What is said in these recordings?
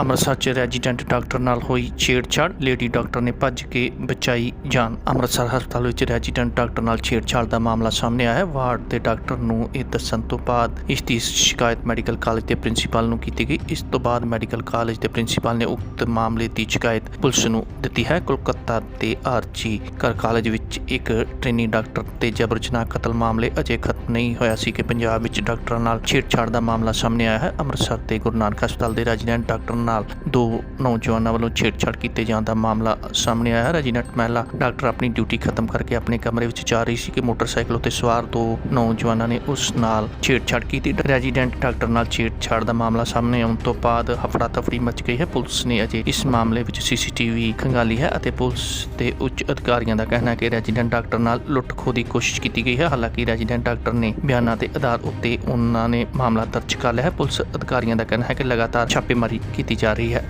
ਅੰਮ੍ਰਿਤਸਰ 'ਚ resident doctor ਨਾਲ ਹੋਈ ਛੇੜਛਾੜ। ਲੇਡੀ ਡਾਕਟਰ ਨੇ ਭੱਜ ਕੇ ਬਚਾਈ ਜਾਨ। ਅੰਮ੍ਰਿਤਸਰ ਹਸਪਤਾਲ ਵਿੱਚ ਰੈਜ਼ੀਡੈਂਟ ਡਾਕਟਰ ਨਾਲ ਛੇੜਛਾੜ ਦਾ ਮਾਮਲਾ ਸਾਹਮਣੇ ਆਇਆ। ਹੈ ਵਾਰਡ ਦੇ ਡਾਕਟਰ ਨੂੰ ਇਹ ਦੱਸਣ ਤੋਂ ਬਾਅਦ ਇਸ ਦੀ ਸ਼ਿਕਾਇਤ ਮੈਡੀਕਲ ਕਾਲਜ ਦੇ ਪ੍ਰਿੰਸੀਪਲ ਨੂੰ ਕੀਤੀ ਗਈ। ਇਸ ਤੋਂ ਬਾਅਦ ਮੈਡੀਕਲ ਕਾਲਜ ਦੇ ਪ੍ਰਿੰਸੀਪਲ ਨੇ ਉਕਤ ਮਾਮਲੇ ਦੀ ਸ਼ਿਕਾਇਤ ਪੁਲਿਸ ਨੂੰ ਦਿੱਤੀ ਹੈ। ਕੋਲਕਾਤਾ ਦੇ ਆਰਜੀ ਕਰ ਕਾਲਜ ਵਿੱਚ ਇੱਕ ਟ੍ਰੇਨੀ ਡਾਕਟਰ ਤੇ ਜਬਰ ਜਨਾਹ ਕਤਲ ਮਾਮਲੇ ਅਜੇ ਖਤਮ ਨਹੀਂ ਹੋਇਆ ਸੀ ਕਿ ਪੰਜਾਬ ਵਿੱਚ ਡਾਕਟਰਾਂ ਨਾਲ ਛੇੜਛਾੜ ਦਾ ਮਾਮਲਾ ਸਾਹਮਣੇ ਆਇਆ ਹੈ। ਅੰਮ੍ਰਿਤਸਰ ਦੇ ਗੁਰੂ ਨਾਨਕ ਹਸਪਤਾਲ ਦੇ ਰੈਜ਼ੀਡੈਂਟ ਡਾਕਟਰ ਨਾਲ ਦੋ ਨੌਜਵਾਨਾਂ ਵੱਲੋਂ ਛੇੜਛਾੜ ਕੀਤੇ ਜਾਣ ਦਾ ਮਾਮਲਾ ਸਾਹਮਣੇ ਆਇਆ। ਹੈ ਰੈਜ਼ੀਡੈਂਟ ਮਹਿਲਾ ਡਾਕਟਰ ਆਪਣੀ ਡਿਊਟੀ ਖਤਮ ਕਰਕੇ ਆਪਣੇ ਕਮਰੇ ਵਿੱਚ ਜਾ ਰਹੀ ਸੀ ਕਿ ਮੋਟਰਸਾਈਕਲ ਉੱਤੇ ਸਵਾਰ ਦੋ ਨੌਜਵਾਨਾਂ ਨੇ ਉਸ ਨਾਲ ਛੇੜਛਾੜ ਕੀਤੀ। ਰੈਜ਼ੀਡੈਂਟ ਡਾਕਟਰ ਨਾਲ ਛੇੜਛਾੜ ਦਾ ਮਾਮਲਾ ਸਾਹਮਣੇ ਆਉਣ ਤੋਂ ਬਾਅਦ ਹਫੜਾ ਤਫੜੀ ਮਚ ਗਈ ਹੈ। ਪੁਲਿਸ ਨੇ ਅਜੇ ਇਸ ਮਾਮਲੇ ਵਿੱਚ ਸੀਸੀਟੀਵੀ ਖੰਗਾਲੀ ਹੈ ਅਤੇ ਪੁਲਿਸ ਦੇ ਉੱਚ ਅਧਿਕਾਰੀਆਂ ਦਾ ਕਹਿਣਾ ਹੈ ਕਿ ਰੈਜ਼ੀਡੈਂਟ ਡਾਕਟਰ ਨਾਲ ਲੁੱਟ-ਖੋਹ ਦੀ ਕੋਸ਼ਿਸ਼ ਕੀਤੀ ਗਈ ਹੈ। ਹਾਲਾਂਕਿ ਰੈਜ਼ੀਡੈਂਟ ਡਾਕਟਰ ਨੇ ਬਿਆਨਾਂ ਦੇ ਆਧਾਰ ਉੱਤੇ ਉਹਨਾਂ ਨੇ ਮਾਮਲਾ ਦਰਜ ਕਰ ਲਿਆ ਹੈ। ਪੁਲਿਸ ਅਧਿਕਾਰੀਆਂ ਦਾ ਕਹਿਣਾ ਹੈ ਕਿ ਲਗਾਤਾਰ ਛਾਪੇਮਾਰੀ ਕੀਤੀ ਜਾ ਰਹੀ ਹੈ।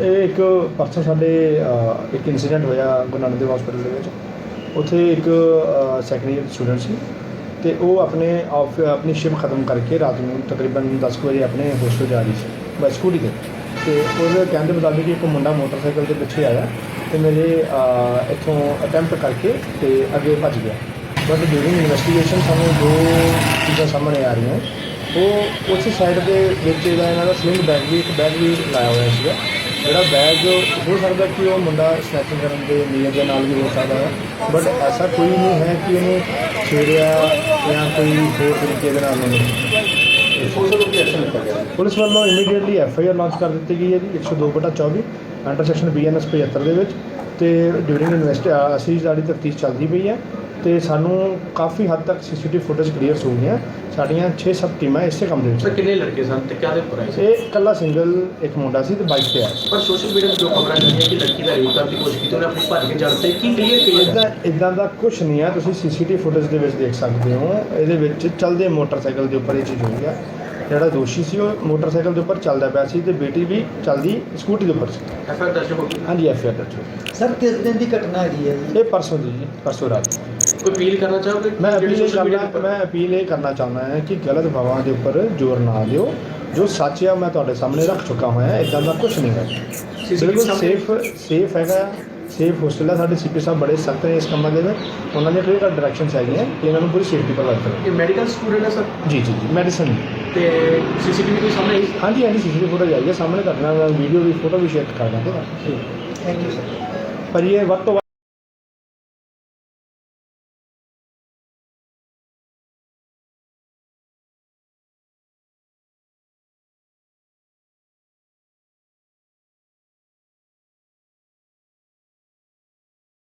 ਇਹ ਇੱਕ ਪਰਸੋਂ ਸਾਡੇ ਅ, ਇੱਕ ਇਨਸੀਡੈਂਟ ਹੋਇਆ ਗੁਰੂ ਨਾਨਕ ਦੇਵ ਹਸਪੀਟਲ ਦੇ ਵਿੱਚ। ਉੱਥੇ ਇੱਕ ਸੈਕੰਡ ਸਟੂਡੈਂਟ ਸੀ ਤੇ ਉਹ ਆਪਣੇ ਆਫ ਆਪਣੀ ਸ਼ਿਫਟ ਖਤਮ ਕਰਕੇ ਰਾਤ ਨੂੰ ਤਕਰੀਬਨ 10 ਕੁ ਵਜੇ ਆਪਣੇ ਹੋਸਟਲ ਜਾ ਰਹੀ ਸੀ ਬਸ ਸਕੂਟੀ ਤੇ। ਤੇ ਉਹਦੇ ਕਹਿਣ ਦੇ ਮੁਤਾਬਿਕ ਇੱਕ ਮੁੰਡਾ ਮੋਟਰਸਾਈਕਲ ਦੇ ਪਿੱਛੇ ਆਇਆ ਤੇ ਮੇਰੇ ਅ, ਇੱਥੋਂ ਅਟੈਂਪਟ ਕਰਕੇ ਤੇ ਅੱਗੇ ਭੱਜ ਗਿਆ। ਬਟ ਡਿਊਰਿੰਗ ਇਨਵੈਸਟੀਗੇਸ਼ਨ ਸਾਨੂੰ ਦੋ ਚੀਜ਼ਾਂ ਸਾਹਮਣੇ ਆ ਰਹੀਆਂ। ਉਹ ਉਸੇ ਸਾਈਡ ਦੇ ਵਿੱਚ ਇਹਦਾ ਇਹਨਾਂ ਦਾ ਸਲਿੰਗ ਬੈਗ ਵੀ ਇੱਕ ਬੈਗ ਵੀ ਲਾਇਆ ਹੋਇਆ ਸੀਗਾ। ਜਿਹੜਾ ਬੈਗ ਹੋ ਸਕਦਾ ਕਿ ਉਹ ਮੁੰਡਾ ਸਨੈਚਿੰਗ ਕਰਨ ਦੇ ਨੀਅਤ ਦੇ ਨਾਲ ਵੀ ਹੋ ਸਕਦਾ ਹੈ। ਬਟ ਐਸਾ ਕੋਈ ਨਹੀਂ ਹੈ ਕਿ ਉਹਨੂੰ ਛੇੜਿਆ ਜਾਂ ਕੋਈ ਹੋਰ ਤਰੀਕੇ ਦੇ ਨਾਲ ਉਹਨੂੰ ਪੁਲਿਸ ਵੱਲੋਂ immediately F I R launch ਕਰ ਦਿੱਤੀ ਗਈ ਹੈ ਜੀ 102/24 ਅੰਡਰ ਸੈਕਸ਼ਨ ਬੀਐਨਐਸ 75 ਦੇ ਵਿੱਚ। ਤੇ ਡਿਊਰਿੰਗ ਇਨਵੈਸਟ ਅਸੀਂ ਸਾਡੀ ਤਫਤੀਸ਼ ਚੱਲਦੀ ਪਈ ਹੈ ਤੇ ਸਾਨੂੰ ਕਾਫੀ ਹੱਦ ਤੱਕ ਸੀਸੀਟੀਵੀ ਫੁਟੇਜ ਕਲੀਅਰ ਹੋ ਗਈਆਂ। ਸਾਡੀਆਂ 6-7 ਟੀਮਾਂ ਇਸੇ ਕੰਮ ਦੇ ਵਿੱਚ ਸਰ ਕਿੰਨੇ ਲੜਕੇ ਸਨ ਤੇ ਕਿਹਦੇ ਉੱਪਰ ਆਏ ਸੀ ਇਹ ਇਕੱਲਾ ਸਿੰਗਲ ਇੱਕ ਮੁੰਡਾ ਸੀ ਤੇ ਬਾਈਕ ਤੇ ਸੀ ਪਰ ਸੋਸ਼ਲ ਮੀਡੀਆ ਤੇ ਜੋ ਖਬਰਾਂ ਚੱਲੀਆਂ ਕਿ ਲੜਕੀ ਦਾ ਰੇਪ ਕਰਨ ਦੀ ਕੋਸ਼ਿਸ਼ ਕੀਤੀ ਉਹਨੇ ਆਪਣੀ ਭੱਜ ਕੇ ਜਾਣ ਤੇ ਕੀ ਕਲੀਅਰ ਕਲੀਅਰ ਇਦਾਂ ਇਦਾਂ ਦਾ ਕੁਝ ਨਹੀਂ ਹੈ। ਤੁਸੀਂ ਸੀਸੀਟੀਵੀ ਫੁਟੇਜ ਦੇ ਵਿੱਚ ਦੇਖ ਸਕਦੇ ਹੋ। ਇਹਦੇ ਵਿੱਚ ਚੱਲਦੇ ਮੋਟਰਸਾਈਕਲ ਦੇ ਉੱਪਰ ਇਹ ਚੀਜ਼ ਹੋਈ ਹੈ। ਜਿਹੜਾ ਦੋਸ਼ੀ ਸੀ ਉਹ ਮੋਟਰਸਾਈਕਲ ਦੇ ਉੱਪਰ ਚੱਲਦਾ ਪਿਆ ਸੀ ਤੇ ਬੇਟੀ ਵੀ ਚੱਲਦੀ ਸਕੂਟੀ ਦੇ ਉੱਪਰ ਸੀ। ਐਫ ਆਰ ਦਰਜ ਹੋ ਗਈ। ਹਾਂਜੀ ਐਫ ਆਈ ਆਰ ਦਰਜ ਹੋਈ। ਸਰ ਕਿਸ ਦਿਨ ਦੀ ਘਟਨਾ ਹੈਗੀ ਹੈ ਜੀ? ਇਹ ਪਰਸੋਂ ਦੀ ਜੀ ਪਰਸੋਂ ਰਾਤ ਕੋਈ ਅਪੀਲ ਕਰਨਾ ਚਾਹੋਗੇ? ਮੈਂ ਅਪੀਲ ਕਰਨਾ ਮੈਂ ਅਪੀਲ ਇਹ ਕਰਨਾ ਚਾਹੁੰਦਾ ਹਾਂ ਕਿ ਗਲਤ ਖਬਰਾਂ ਦੇ ਉੱਪਰ ਜ਼ੋਰ ਨਾ ਦਿਓ। ਜੋ ਸੱਚ ਹੈ ਮੈਂ ਤੁਹਾਡੇ ਸਾਹਮਣੇ ਰੱਖ ਚੁੱਕਾ ਹੋਇਆ ਇਦਾਂ ਦਾ ਕੁਝ ਨਹੀਂ ਹੈ ਬਿਲਕੁਲ ਸੇਫ ਸੇਫ ਹੈਗਾ। ਸੇਫ ਹੋਸਟਲ ਹੈ ਸਾਡੇ ਸੀਪੀ ਸਾਹਿਬ ਬੜੇ ਸਖਤ ਨੇ ਇਸ ਕੰਮਾਂ ਦੇ ਵਿੱਚ। ਉਹਨਾਂ ਦੀਆਂ ਕਲੀਅਰ ਡਾਇਰੈਕਸ਼ਨਸ ਹੈਗੀਆਂ ਕਿ ਇਹਨਾਂ ਨੂੰ ਪੂਰੀ ਸੇਫਟੀ ਪ੍ਰੋਵਾਈਡ ਕਰੋ। ਇਹ ਮੈਡੀਕਲ ਸਟੂਡੈਂਟ ਹੈ ਸਰ? ਜੀ ਜੀ ਜੀ ਮੈਡੀਸਨ ਤੇ ਸੀਸੀਟੀਵੀ ਦੇ ਸਾਹਮਣੇ ਹੀ ਹਾਂਜੀ ਹਾਂਜੀ ਸੀਸੀਟੀਵੀ ਫੁਟੇਜ ਆਈ ਹੈ ਸਾਹਮਣੇ ਕਰਨਾ ਵੀਡੀਓ ਵੀ ਫੋਟੋ ਵੀ ਸ਼ੇਅਰ ਕਰ ਦਾਂਗੇ ਥੈਂਕ ਯੂ ਸਰ ਪਰ ਇਹ ਵੱਧ ਤੋਂ ਵੱਧ